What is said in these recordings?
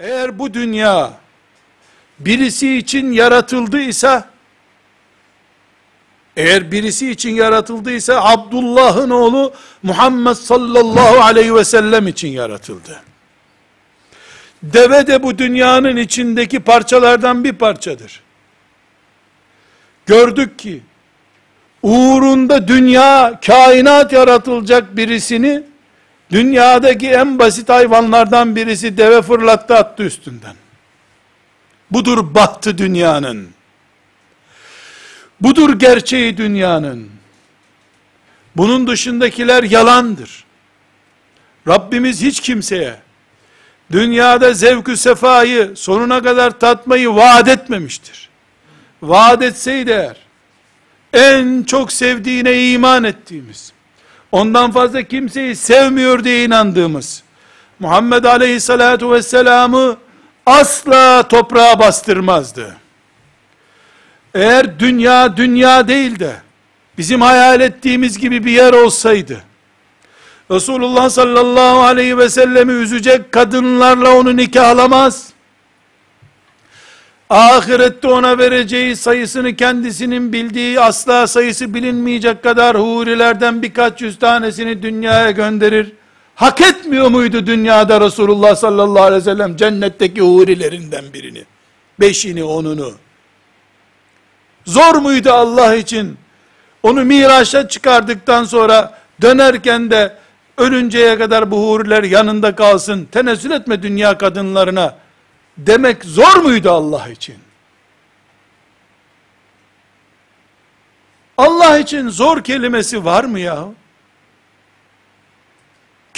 Eğer bu dünya birisi için yaratıldıysa eğer birisi için yaratıldıysa Abdullah'ın oğlu Muhammed sallallahu aleyhi ve sellem için yaratıldı. Deve de bu dünyanın içindeki parçalardan bir parçadır. Gördük ki uğrunda dünya, kainat yaratılacak birisini dünyadaki en basit hayvanlardan birisi deve fırlattı attı üstünden. Budur bahtı dünyanın. Budur gerçeği dünyanın. Bunun dışındakiler yalandır. Rabbimiz hiç kimseye dünyada zevkü sefayı sonuna kadar tatmayı vaat etmemiştir. Vaat etseydi eğer en çok sevdiğine iman ettiğimiz ondan fazla kimseyi sevmiyor diye inandığımız Muhammed Aleyhisselatu Vesselam'ı asla toprağa bastırmazdı. Eğer dünya dünya değil de bizim hayal ettiğimiz gibi bir yer olsaydı Resulullah sallallahu aleyhi ve sellemi üzecek kadınlarla onu nikahlamaz. Ahirette ona vereceği sayısını kendisinin bildiği asla sayısı bilinmeyecek kadar hurilerden birkaç yüz tanesini dünyaya gönderir. Hak etmiyor muydu dünyada Resulullah sallallahu aleyhi ve sellem cennetteki hurilerinden birini? Beşini, onunu. Zor muydu Allah için? Onu Miraç'a çıkardıktan sonra dönerken de ölünceye kadar bu huriler yanında kalsın, tenezzül etme dünya kadınlarına demek zor muydu Allah için? Allah için zor kelimesi var mı ya?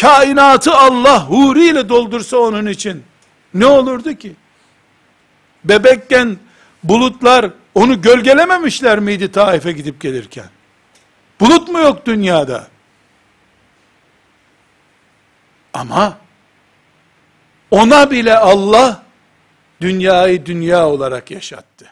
Kainatı Allah huriyle doldursa onun için ne olurdu ki? Bebekken bulutlar onu gölgelememişler miydi Taif'e gidip gelirken? Bulut mu yok dünyada? Ama ona bile Allah dünyayı dünya olarak yaşattı.